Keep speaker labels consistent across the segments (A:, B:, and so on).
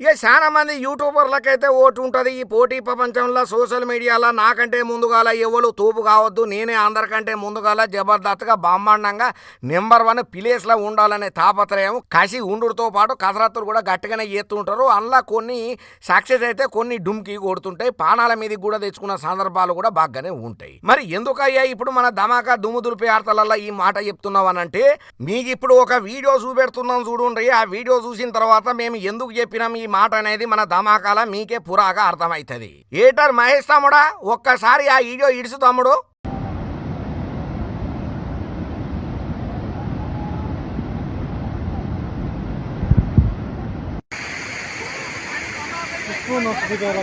A: ఇక చాలా మంది యూట్యూబర్లకైతే ఓటు ఉంటుంది. ఈ పోటీ ప్రపంచంలో సోషల్ మీడియాలో నాకంటే ముందుగాల ఎవరు తూపు కావద్దు. నేనే అందరికంటే ముందుగాల జబర్దస్త్గా బ్రహ్మాండంగా నెంబర్ వన్ ప్లేస్లో ఉండాలనే తాపత్రయం కసి ఉండుతో పాటు కసరత్తులు కూడా గట్టిగానే చేస్తుంటారు. అందులో కొన్ని సక్సెస్ అయితే కొన్ని డుమ్కి కొడుతుంటాయి. పానాల మీదకి కూడా తెచ్చుకున్న సందర్భాలు కూడా బాగానే ఉంటాయి. మరి ఎందుకయ్యా ఇప్పుడు మన ధమాకా దుమ్ము దులిపే ఈ మాట చెప్తున్నామనంటే అని అంటే మీకు ఇప్పుడు ఒక వీడియో చూపెడుతున్నాం చూడండి. ఆ వీడియో చూసిన తర్వాత మేము ఎందుకు చెప్పినాం? ఈ మాట అనేది మన ధమాకాల మీకే పురాగా అర్థమవుతుంది ఏటర్ మహేష్ తమ్ముడా ఒక్కసారి ఆ వీడియో ఇడుసు తమ్ముడు
B: पूर्ण स्पीकर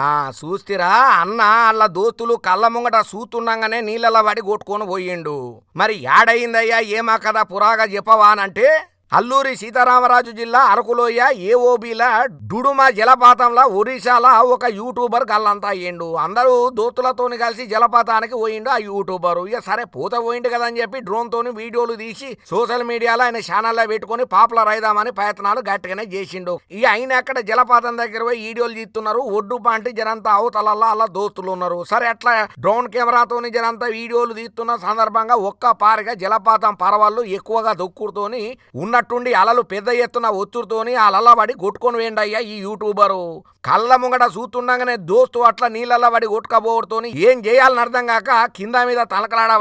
A: ఆ చూస్తిరా? అన్న అల్ల దోస్తులు కళ్ళ ముంగట సూతుండగానే నీళ్ళలో పడి కొట్టుకొని పోయిండు. మరి యాడయిందయ్యా? ఏమా కదా పురాగా చెప్పవా అంటే అల్లూరి సీతారామరాజు జిల్లా అరకులోయ ఏఓబిల డుడుమ జలపాతంలో ఒరిస్సాలో ఒక యూట్యూబర్ గల్లంతా అయ్యిండు. అందరూ దోస్తులతోని కలిసి జలపాతానికి పోయిండు ఆ యూట్యూబర్. ఇక సరే పూత పోయిండు కదా అని చెప్పి డ్రోన్ తోని వీడియోలు తీసి సోషల్ మీడియాలో ఆయన ఛానల్లో పెట్టుకొని పాపులర్ అయిదామని ప్రయత్నాలు గట్టిగానే చేసిండు. ఇక ఆయన అక్కడ జలపాతం దగ్గర పోయి వీడియోలు తీస్తున్నారు? ఒడ్డు పాంటి జనంతా అవతలల్లో అలా దోస్తులు ఉన్నారు. సరే అట్లా డ్రోన్ కెమెరాతోని జనంతా వీడియోలు తీస్తున్న సందర్భంగా ఒక్క పారిగా జలపాతం పరవాళ్ళు ఎక్కువగా దొక్కుడుతోని ఉన్నట్టుండి అలలు పెద్ద ఎత్తున ఒత్తుడుతోని అలల పడి కొట్టుకొని వేయండయ్యా ఈ యూట్యూబరు. కళ్ళ ముంగట చూస్తుండగానే దోస్తు అట్లా నీళ్ళ పడి కొట్టుకపోవడుతోని ఏం చేయాలని అర్థం కాక కింద మీద తలకలాడ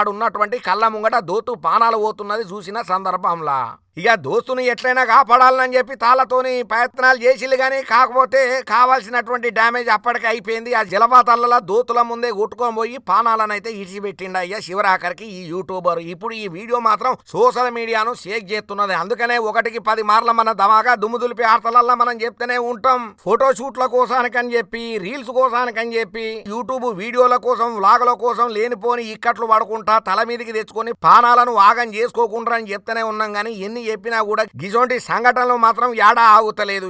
A: ఆడున్నటువంటి కళ్ళ ముంగట దోతు పానాలు పోతున్నది చూసిన సందర్భంలా. ఇక దోస్తుని ఎట్లయినా కాపాడాలని చెప్పి తాళ్ళతోని ప్రయత్నాలు చేసిల్లు కానీ కాకపోతే కావాల్సినటువంటి డ్యామేజ్ అప్పటికే అయిపోయింది. ఆ జలపాతాలలో దోతుల ముందే కొట్టుకొని పోయి పానాలను అయితే ఇడిచిపెట్టిండు అయ్యా శివరాఖరికి ఈ యూట్యూబర్. ఇప్పుడు ఈ వీడియో మాత్రం సోషల్ మీడియాను షేక్ చేస్తున్నది. అందుకనే ఒకటికి పది మార్ల మన దమాగా దుమ్ము దులిపి ఆటలల్లో మనం చెప్తూనే ఉంటాం. ఫోటో షూట్ల కోసానికని చెప్పి రీల్స్ కోసానికని చెప్పి యూట్యూబ్ వీడియోల కోసం వ్లాగుల కోసం లేనిపోని ఇక్కట్లు పడుకుంటా తల మీదకి తెచ్చుకొని పానాలను ఆగం చేసుకోకుండా అని చెప్తూనే ఉన్నాం. కానీ ఎన్ని చెప్పినా కూడా గిజోంటి సంఘటనలు మాత్రం ఏడా ఆగుతలేదు.